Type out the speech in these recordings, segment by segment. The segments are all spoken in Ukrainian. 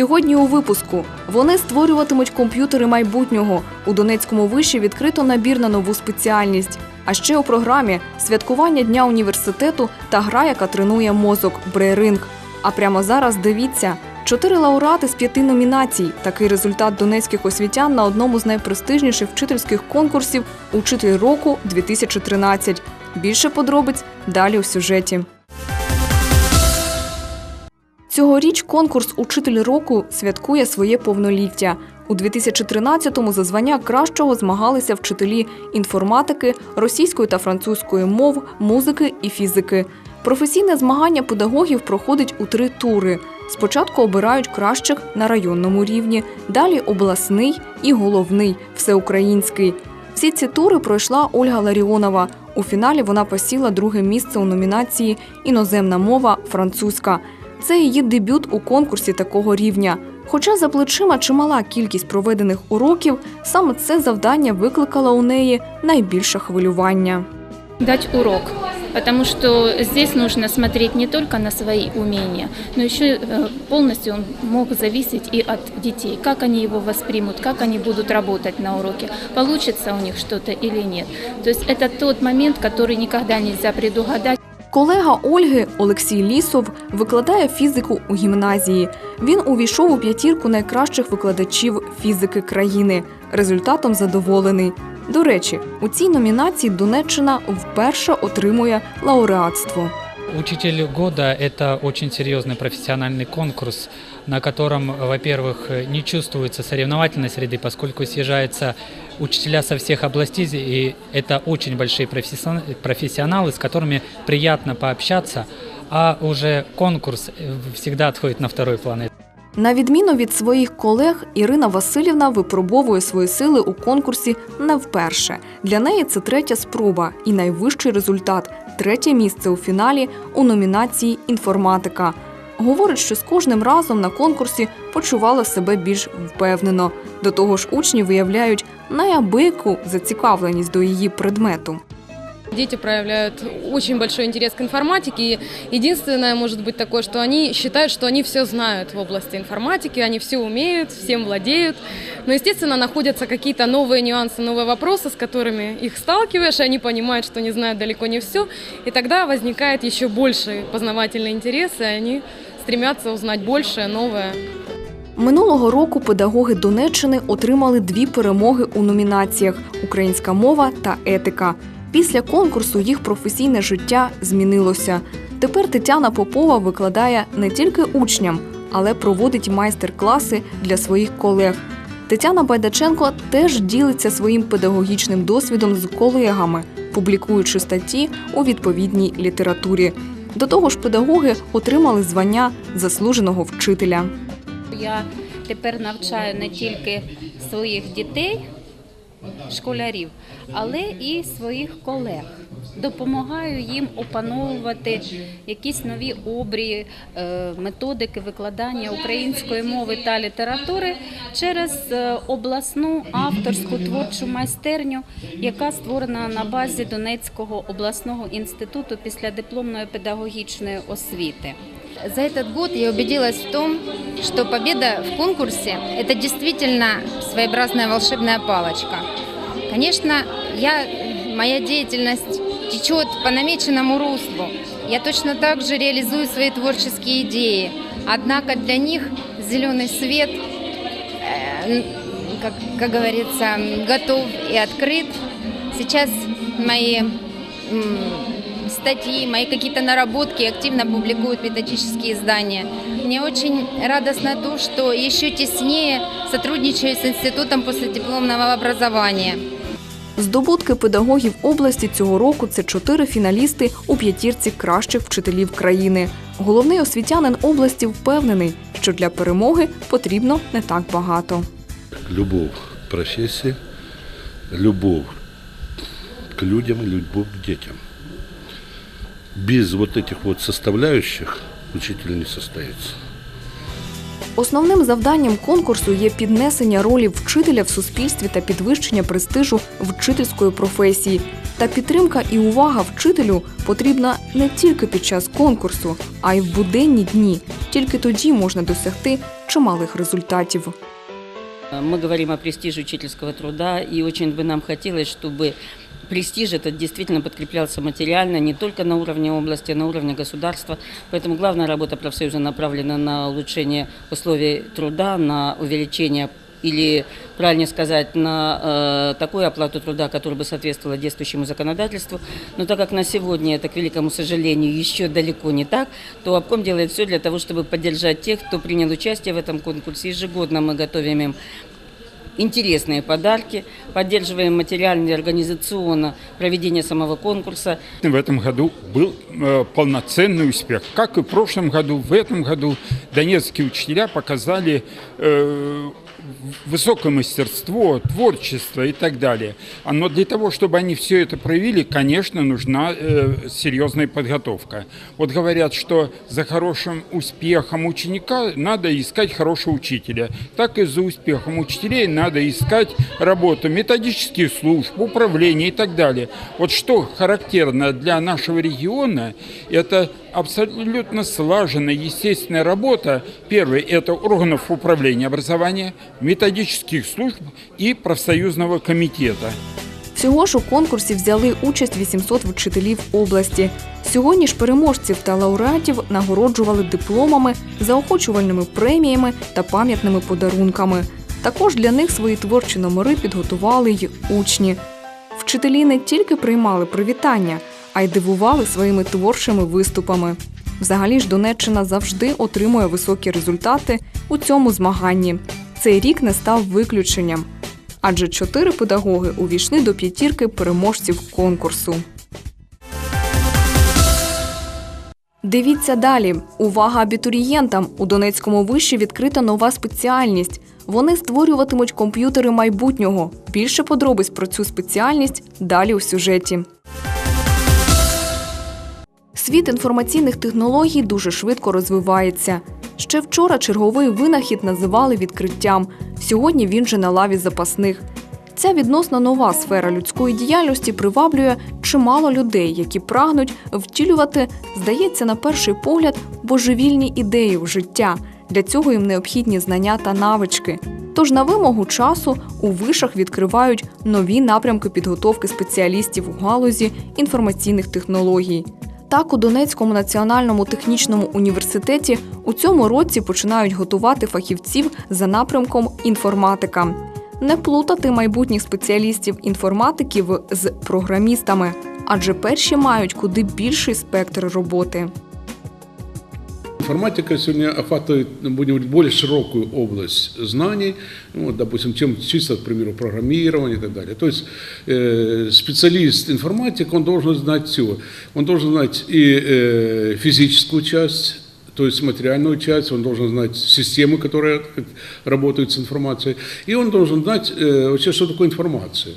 Сьогодні у випуску вони створюватимуть комп'ютери майбутнього. У Донецькому виші відкрито набір на нову спеціальність. А ще у програмі святкування дня університету та гра, яка тренує мозок брейринг. А прямо зараз дивіться. Чотири лауреати з п'яти номінацій. Такий результат донецьких освітян на одному з найпрестижніших вчительських конкурсів Учитель року 2013. Більше подробиць далі у сюжеті. Цьогоріч конкурс Учитель року святкує своє повноліття. У 2013-му за звання кращого змагалися вчителі інформатики, російської та французької мов, музики і фізики. Професійне змагання педагогів проходить у три тури. Спочатку обирають кращих на районному рівні, далі обласний і головний всеукраїнський. Всі ці тури пройшла Ольга Ларіонова. У фіналі вона посіла друге місце у номінації Іноземна мова французька. Це її дебют у конкурсі такого рівня. Хоча за плечима чимала кількість проведених уроків, саме це завдання викликало у неї найбільше хвилювання. дать урок. Потому что здесь нужно смотреть не только на свои умения, но еще э, полностью он мог зависеть и от детей, как они его воспримут, как они будут работать на уроке, получится у них что-то или нет. То есть это тот момент, который никогда нельзя предугадать. Колега Ольги Олексій Лісов викладає фізику у гімназії. Він увійшов у п'ятірку найкращих викладачів фізики країни. Результатом задоволений. До речі, у цій номінації Донеччина вперше отримує лауреатство. Учитель года – это очень серьезный профессиональный конкурс, на котором, во-первых, не чувствуется соревновательной среды, поскольку съезжаются учителя со всех областей, и это очень большие профессион- профессионалы, с которыми приятно пообщаться, а уже конкурс э, всегда отходит на второй план. На відміну від своїх колег, Ірина Васильівна випробовує свої сили у конкурсі не вперше. Для неї це третя спроба і найвищий результат третє місце у фіналі у номінації Інформатика. Говорить, що з кожним разом на конкурсі почувала себе більш впевнено. До того ж, учні виявляють неабияку зацікавленість до її предмету. Дети проявляют очень большой интерес к информатике. И единственное может быть такое, что они считают, что они все знают в области информатики, они все умеют, всем владеют. Но, естественно, находятся какие-то новые нюансы, новые вопросы, с которыми их сталкиваешь, и они понимают, что не знают далеко не все. И тогда возникает еще больше познавательный интерес, и они стремятся узнать больше, новое. Минулого року педагоги Донеччини отримали дві перемоги у номінаціях Українська мова та етика. Після конкурсу їх професійне життя змінилося. Тепер Тетяна Попова викладає не тільки учням, але проводить майстер-класи для своїх колег. Тетяна Байдаченко теж ділиться своїм педагогічним досвідом з колегами, публікуючи статті у відповідній літературі. До того ж, педагоги отримали звання заслуженого вчителя. Я тепер навчаю не тільки своїх дітей, школярів, але і своїх колег. Допомагаю їм опановувати якісь нові обрії, е, методики викладання української мови та літератури через е, обласну авторську творчу майстерню, яка створена на базі Донецького обласного інституту післядипломної педагогічної освіти. За этот год я убедилась в том, что победа в конкурсе – это действительно своеобразная волшебная палочка. Конечно, я, моя деятельность течет по намеченному руслу. Я точно так же реализую свои творческие идеи. Однако для них зеленый свет, э, как, как говорится, готов и открыт. Сейчас мои статьи, мои какие-то наработки активно публикуют методические издания. Мне очень радостно то, что еще теснее сотрудничаю с Институтом последипломного образования. Здобутки педагогів області цього року це чотири фіналісти у п'ятірці кращих вчителів країни. Головний освітянин області впевнений, що для перемоги потрібно не так багато. любовь к профессии, любовь к людям, любовь к детям. Без вот этих вот составляющих учитель не состоится. Основним завданням конкурсу є піднесення ролі вчителя в суспільстві та підвищення престижу вчительської професії. Та підтримка і увага вчителю потрібна не тільки під час конкурсу, а й в буденні дні. Тільки тоді можна досягти чималих результатів. Мы говорим о престиже учительского труда, и очень бы нам хотелось, чтобы престиж этот действительно подкреплялся материально, не только на уровне области, а на уровне государства. Поэтому главная работа профсоюза направлена на улучшение условий труда, на увеличение или, правильнее сказать, на э, такую оплату труда, которая бы соответствовала действующему законодательству. Но так как на сегодня это, к великому сожалению, еще далеко не так, то обком делает все для того, чтобы поддержать тех, кто принял участие в этом конкурсе. Ежегодно мы готовим им интересные подарки, поддерживаем материально и организационно проведение самого конкурса. В этом году был э, полноценный успех. Как и в прошлом году, в этом году донецкие учителя показали э, высокое мастерство, творчество и так далее. А Но для того, чтобы они все это проявили, конечно, нужна э, серьезная подготовка. Вот говорят, что за хорошим успехом ученика надо искать хорошего учителя. Так и за успехом учителей надо искать работу методических служб, управления и так далее. Вот что характерно для нашего региона, это абсолютно слаженная, естественная работа. Первое – это органов управления образования, методических служб и профсоюзного комитета. Всього ж у конкурсі взяли участь 800 вчителів області. Сьогодні ж переможців та лауреатів нагороджували дипломами, заохочувальними преміями та пам'ятними подарунками. Також для них свої творчі номери підготували й учні. Вчителі не тільки приймали привітання, а й дивували своїми творчими виступами. Взагалі ж Донеччина завжди отримує високі результати у цьому змаганні. Цей рік не став виключенням, адже чотири педагоги увійшли до п'ятірки переможців конкурсу. Дивіться далі. Увага абітурієнтам! У Донецькому виші відкрита нова спеціальність. Вони створюватимуть комп'ютери майбутнього. Більше подробиць про цю спеціальність далі у сюжеті. Світ інформаційних технологій дуже швидко розвивається. Ще вчора черговий винахід називали відкриттям. Сьогодні він же на лаві запасних. Ця відносно нова сфера людської діяльності приваблює чимало людей, які прагнуть втілювати, здається, на перший погляд, божевільні ідеї в життя. Для цього їм необхідні знання та навички. Тож на вимогу часу у вишах відкривають нові напрямки підготовки спеціалістів у галузі інформаційних технологій. Так, у Донецькому національному технічному університеті у цьому році починають готувати фахівців за напрямком інформатика. Не плутати майбутніх спеціалістів інформатиків з програмістами, адже перші мають куди більший спектр роботи. Информатика сегодня охватывает, ну, будем говорить, более широкую область знаний, ну, вот, допустим, чем чисто, к примеру, программирование и так далее. То есть э, специалист информатик, он должен знать все. Он должен знать и э, физическую часть, то есть материальную часть, он должен знать системы, которые так, работают с информацией, и он должен знать э, вообще, что такое информация.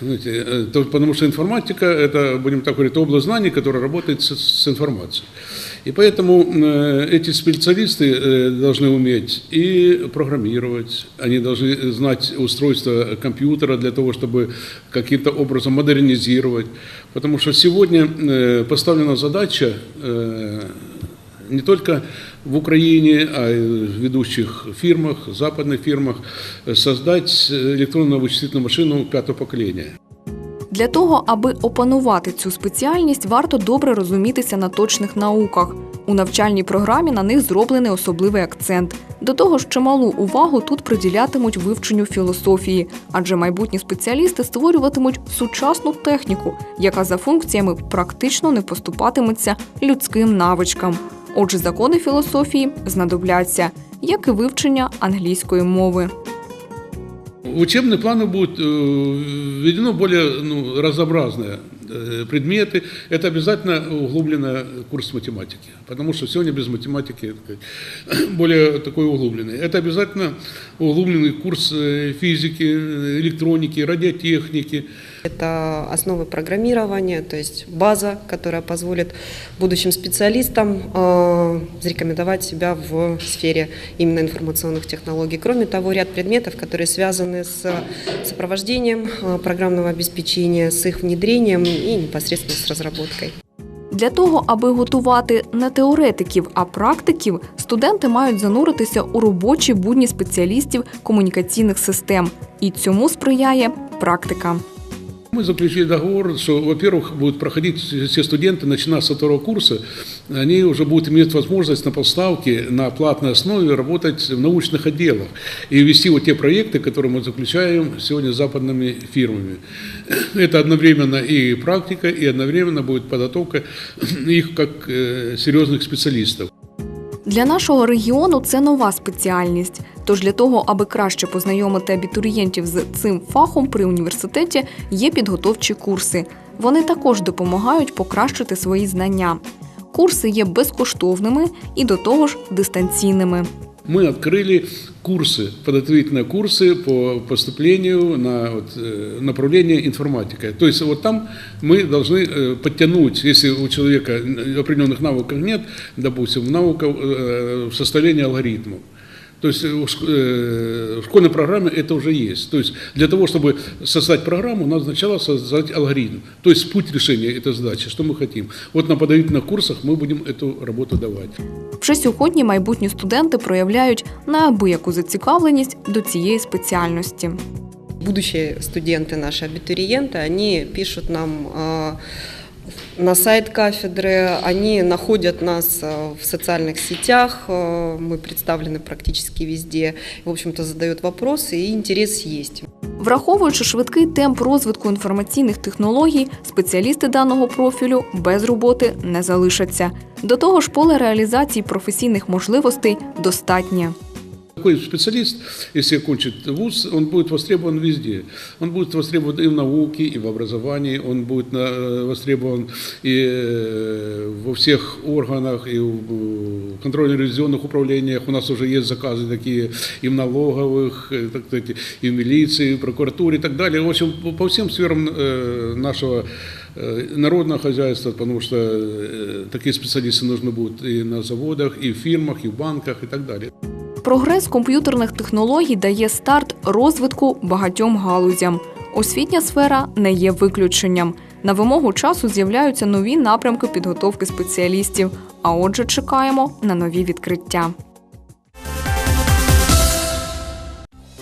Знаете, э, то- потому что информатика – это, будем так говорить, область знаний, которая работает с, с информацией. И поэтому э, эти специалисты э, должны уметь и программировать, они должны знать устройство компьютера для того, чтобы каким-то образом модернизировать. Потому что сегодня э, поставлена задача э, не только в Украине, а и в ведущих фирмах, западных фирмах, э, создать электронную вычислительную машину пятого поколения. Для того, аби опанувати цю спеціальність, варто добре розумітися на точних науках. У навчальній програмі на них зроблений особливий акцент. До того ж, чималу увагу тут приділятимуть вивченню філософії, адже майбутні спеціалісти створюватимуть сучасну техніку, яка за функціями практично не поступатиметься людським навичкам. Отже, закони філософії знадобляться, як і вивчення англійської мови. В учебные планы будет э, введено более ну, разнообразное э, предметы, это обязательно углубленный курс математики, потому что сегодня без математики так сказать, более такой углубленный. Это обязательно углубленный курс э, физики, э, электроники, радиотехники, Это основы программирования, то есть база, которая позволит будущим специалистам э, зарекомендовать себя в сфере именно информационных технологий. Кроме того, ряд предметов, которые связаны с сопровождением э, программного обеспечения, с их внедрением и непосредственно с разработкой. Для того, аби готувати не теоретиків, а практиків, студенти мають зануритися у робочі будні спеціалістів комунікаційних систем. І цьому сприяє практика. Мы заключили договор, что, во-первых, будут проходить все студенты, начиная со второго курса, они уже будут иметь возможность на поставке на платной основе работать в научных отделах и вести вот те проекты, которые мы заключаем сегодня с западными фирмами. Это одновременно и практика, и одновременно будет подготовка их как э, серьезных специалистов. Для нашого регіону це нова спеціальність. Тож для того, аби краще познайомити абітурієнтів з цим фахом при університеті, є підготовчі курси. Вони також допомагають покращити свої знання. Курси є безкоштовними і до того ж дистанційними. Мы открыли курсы, подготовительные курсы по поступлению на вот, э, направление информатика. То есть вот там мы должны э, подтянуть, если у человека определенных навыков нет, допустим, навыков э, в составлении алгоритмов. То есть в шк- э, в школьной программе это уже есть. То есть для того, чтобы создать программу, надо сначала создать алгоритм. То есть путь решения этой задачи, что мы хотим. Вот на подготовительных курсах мы будем эту работу давать. Вже сьогодні майбутні студенти проявляють неабияку зацікавленість до цієї спеціальності. Будущие студенты, наши абитуриенты, они пишут нам э, на сайт кафедры, они находят нас э, в социальных сетях, э, мы представлены практически везде, в общем-то задают вопросы, и интерес есть. Враховуючи швидкий темп розвитку інформаційних технологій, спеціалісти даного профілю без роботи не залишаться. До того ж, поле реалізації професійних можливостей достатнє. Такой специалист, если окончит вуз, он будет востребован везде. Он будет востребован и в науке, и в образовании, он будет на- востребован и э, во всех органах, и в э, контрольно-ревизионных управлениях. У нас уже есть заказы такие и в налоговых, э, так сказать, и в милиции, и в прокуратуре и так далее. В общем, по- всем сферам э, нашего э, народного хозяйства, потому что э, такие специалисты нужны будут и на заводах, и в фирмах, и в банках и так далее. Прогрес комп'ютерних технологій дає старт розвитку багатьом галузям. Освітня сфера не є виключенням. На вимогу часу з'являються нові напрямки підготовки спеціалістів. А отже, чекаємо на нові відкриття.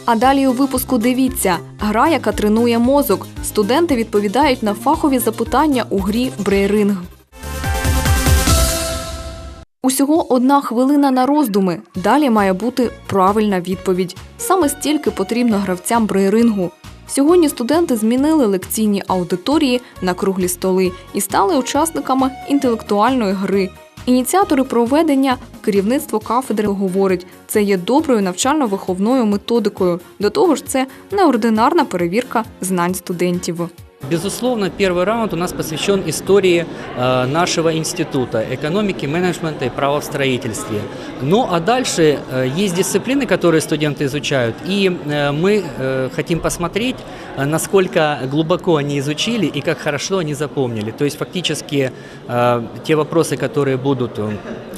А далі у випуску дивіться гра, яка тренує мозок. Студенти відповідають на фахові запитання у грі Брейринг. Усього одна хвилина на роздуми. Далі має бути правильна відповідь. Саме стільки потрібно гравцям брейрингу. Сьогодні студенти змінили лекційні аудиторії на круглі столи і стали учасниками інтелектуальної гри. Ініціатори проведення керівництво кафедри говорить, це є доброю навчально-виховною методикою. До того ж, це неординарна перевірка знань студентів. Безусловно, первый раунд у нас посвящен истории э, нашего института, экономики, менеджмента и права в строительстве. Ну а дальше э, есть дисциплины, которые студенты изучают, и э, мы хотим посмотреть, насколько глубоко они изучили и как хорошо они запомнили. То есть фактически те вопросы, которые будут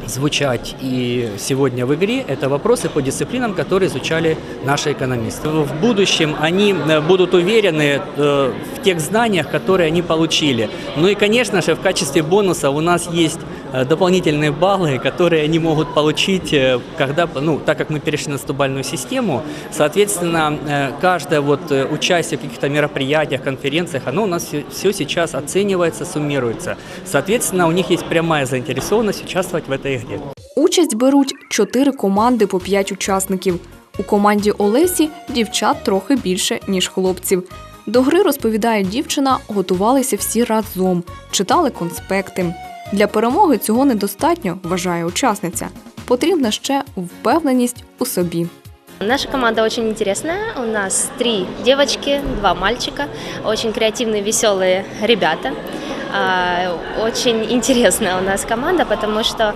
звучать и сегодня в игре, это вопросы по дисциплинам, которые изучали наши экономисты. В будущем они будут уверены в тех знаниях, которые они получили. Ну и, конечно же, в качестве бонуса у нас есть э, дополнительные баллы, которые они могут получить, э, когда, ну, так как мы перешли на стобальную систему, соответственно, э, каждое вот э, участие в каких-то мероприятиях, конференциях, оно у нас все сейчас оценивается, суммируется. Соответственно, у них есть прямая заинтересованность участвовать в этой игре. Участь беруть чотири команди по п'ять учасників. У команді Олесі дівчат трохи більше, ніж хлопців. До гри, розповідає дівчина, готувалися всі разом, читали конспекти. Для перемоги цього недостатньо, вважає учасниця. Потрібна ще впевненість у собі. Наша команда очень интересная. У нас три девочки, два мальчика. Очень креативные, веселые ребята. Очень интересная у нас команда, потому что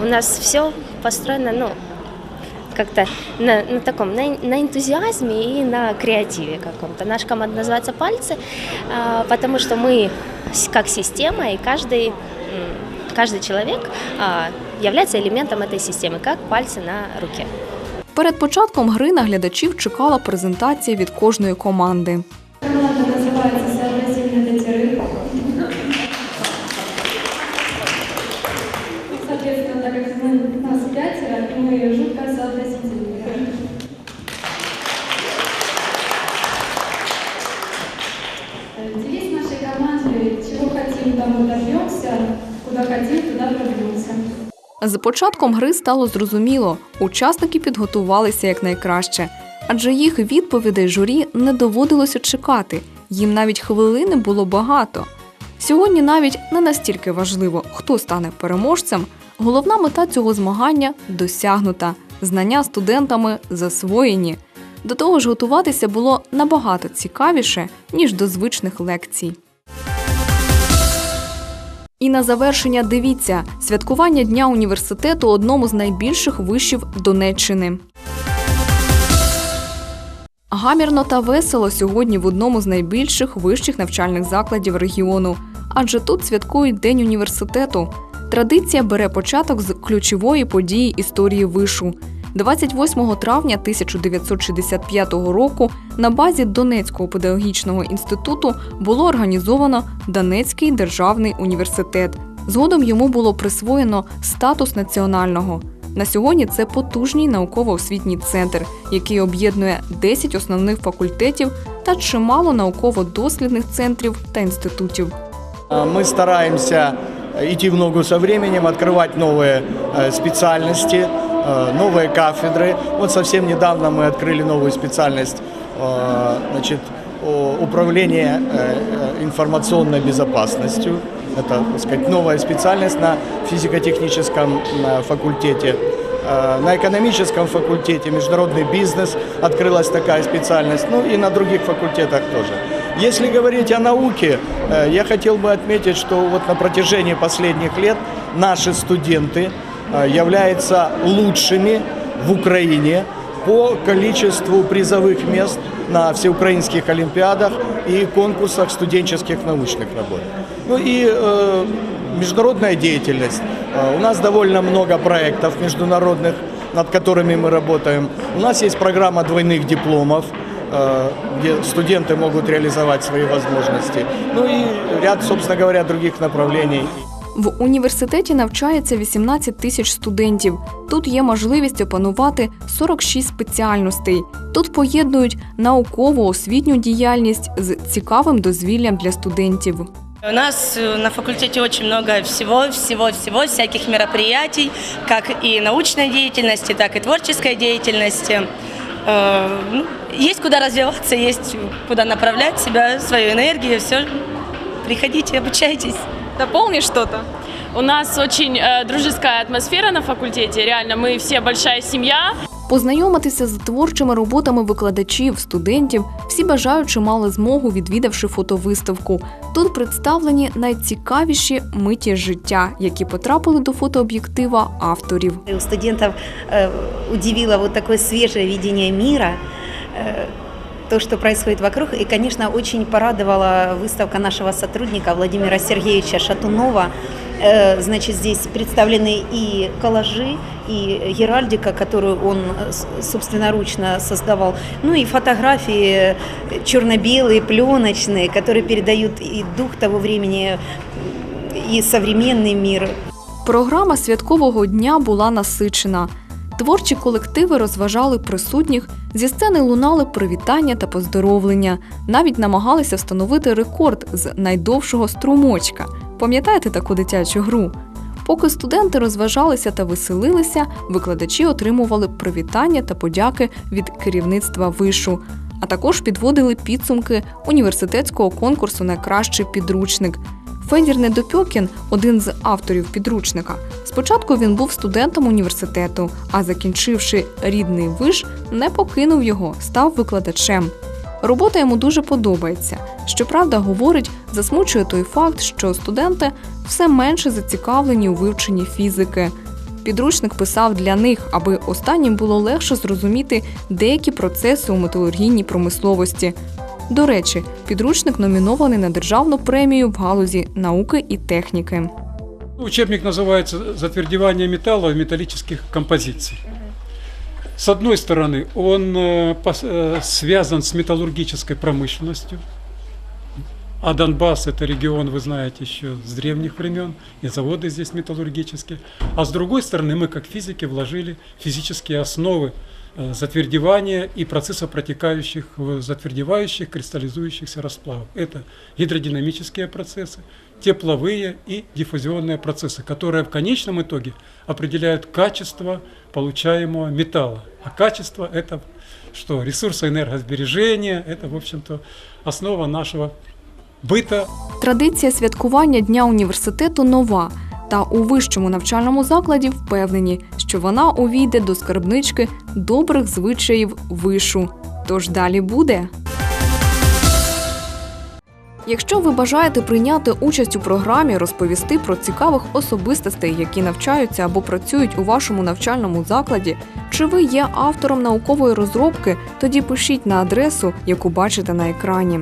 у нас все построено, ну, как-то на, на таком, на, на энтузиазме и на креативе каком-то. Наша команда называется «Пальцы», а, потому что мы с- как система, и каждый, м, каждый человек а, является элементом этой системы, как пальцы на руке. Перед початком гри на глядачів чекала презентація від кожної команди. «Чего хотим, тому добьемся, куда хотим, туда. З початком гри стало зрозуміло, учасники підготувалися якнайкраще, адже їх відповідей журі не доводилося чекати. Їм навіть хвилини було багато. Сьогодні навіть не настільки важливо, хто стане переможцем. Головна мета цього змагання досягнута. Знання студентами засвоєні. До того ж, готуватися було набагато цікавіше, ніж до звичних лекцій. І на завершення дивіться святкування Дня університету одному з найбільших вишів Донеччини. Гамірно та весело сьогодні в одному з найбільших вищих навчальних закладів регіону, адже тут святкують День університету. Традиція бере початок з ключової події історії вишу. 28 травня 1965 року на базі Донецького педагогічного інституту було організовано Донецький державний університет. Згодом йому було присвоєно статус національного. На сьогодні це потужний науково-освітній центр, який об'єднує 10 основних факультетів та чимало науково-дослідних центрів та інститутів. Мы стараемся идти в ногу со временем, открывать новые э, специальности, э, Новые кафедры. Вот совсем недавно мы открыли новую специальность э, значит, управление э, э, информационной безопасностью. Это, так сказать, новая специальность на физико-техническом э, факультете. Э, На экономическом факультете международный бизнес открылась такая специальность, ну и на других факультетах тоже. Если говорить о науке, э, я хотел бы отметить, что вот на протяжении последних лет наши студенты э, являются лучшими в Украине по количеству призовых мест на всеукраинских олимпиадах и конкурсах студенческих научных работ. Ну и э, международная деятельность. Э, У нас довольно много проектов международных, над которыми мы работаем. У нас есть программа двойных дипломов, э, где студенты могут реализовать свои возможности. Ну и ряд, собственно говоря, других направлений. В університеті навчається 18 тисяч студентів. Тут є можливість опанувати 46 спеціальностей. Тут поєднують наукову освітню діяльність з цікавим дозвіллям для студентів. У нас э, на факультете очень много всего, всего, всего, всяких мероприятий, как и научной деятельности, так и творческой деятельности. Э, ну, Есть куда развиваться, есть куда направлять себя, свою энергию, все. Приходите, обучайтесь. Дополни что-то. У нас очень э, дружеская атмосфера на факультете. Реально, мы все большая семья. Познайомитися з творчими роботами викладачів, студентів всі бажаючі мали змогу, відвідавши фотовиставку. Тут представлені найцікавіші миті життя, які потрапили до фотооб'єктива авторів. У студентов э, удивило вот такое свежее видение мира, э, то, что происходит вокруг. И, конечно, очень порадовала выставка нашего сотрудника Владимира Сергеевича Шатунова. Э, Значит, здесь представлены и коллажи, и геральдика, которую он э, с- собственноручно создавал, ну и фотографии э, черно-белые, пленочные, которые передают и дух того времени, и современный мир. Програма святкового дня була насичена. Творчі колективи розважали присутніх, зі сцени лунали привітання та поздоровлення. Навіть намагалися встановити рекорд з найдовшого струмочка. Пам'ятаєте таку дитячу гру? Поки студенти розважалися та веселилися, викладачі отримували привітання та подяки від керівництва вишу, а також підводили підсумки університетського конкурсу Найкращий підручник. Федір Недопьокін, один з авторів підручника. Спочатку він був студентом університету, а закінчивши рідний виш, не покинув його, став викладачем. Робота йому дуже подобається. Щоправда, говорить, засмучує той факт, що студенти все менше зацікавлені у вивченні фізики. Підручник писав для них, аби останнім було легше зрозуміти деякі процеси у металургійній промисловості. До речі, підручник номінований на державну премію в галузі науки і техніки. Учебник называется «Затвердевание металла и металлических композиций». С одной стороны, он э, пос- э, связан с металлургической промышленностью, а Донбасс – это регион, вы знаете, еще с древних времен, и заводы здесь металлургические. А с другой стороны, мы как физики вложили физические основы э, затвердевания и процесса протекающих в затвердевающих, кристаллизующихся расплавов. Это гидродинамические процессы, тепловые и диффузионные процессы, которые в конечном итоге определяют качество получаемого металла. А качество – это что? Ресурсы энергосбережения – это, в общем-то, основа нашего быта, Традиція святкування Дня університету нова. та у вищому навчальному закладі впевнені, що вона увійде до скарбнички добрих звичаїв вишу. Тож далі буде. Якщо ви бажаєте прийняти участь у програмі, розповісти про цікавих особистостей, які навчаються або працюють у вашому навчальному закладі, чи ви є автором наукової розробки, тоді пишіть на адресу, яку бачите на екрані.